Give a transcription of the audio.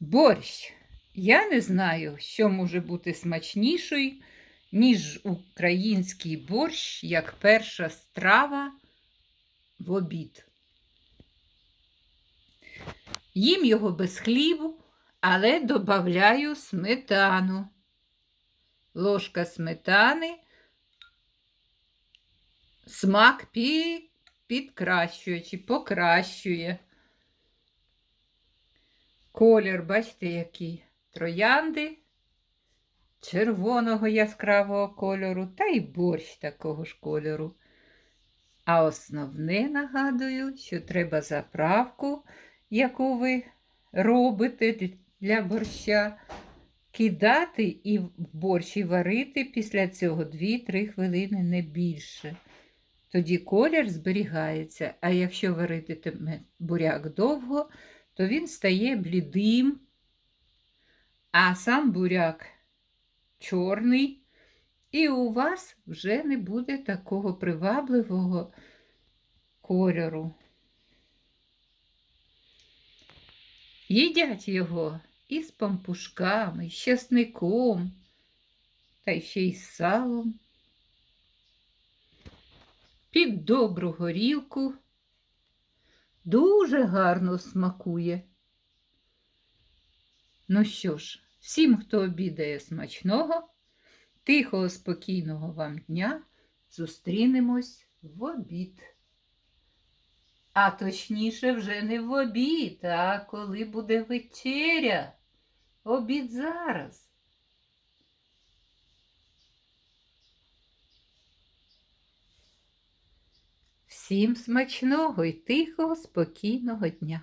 Борщ. Я не знаю, що може бути смачнішою, ніж український борщ як перша страва в обід. Їм його без хлібу, але додаю сметану. Ложка сметани смак підкращує чи покращує. Колір, бачите, який троянди червоного яскравого кольору, та й борщ такого ж кольору. А основне нагадую, що треба заправку, яку ви робите для борща, кидати і в борщ і варити після цього 2-3 хвилини не більше. Тоді колір зберігається, а якщо варитиме буряк довго, то він стає блідим, а сам буряк чорний, і у вас вже не буде такого привабливого кольору. Їдять його і з пампушками, з часником, та ще й з салом. Під добру горілку дуже гарно смакує. Ну що ж, всім, хто обідає смачного, тихого, спокійного вам дня, зустрінемось в обід. А точніше, вже не в обід, а коли буде вечеря. Обід зараз. Всім смачного і тихого, спокійного дня.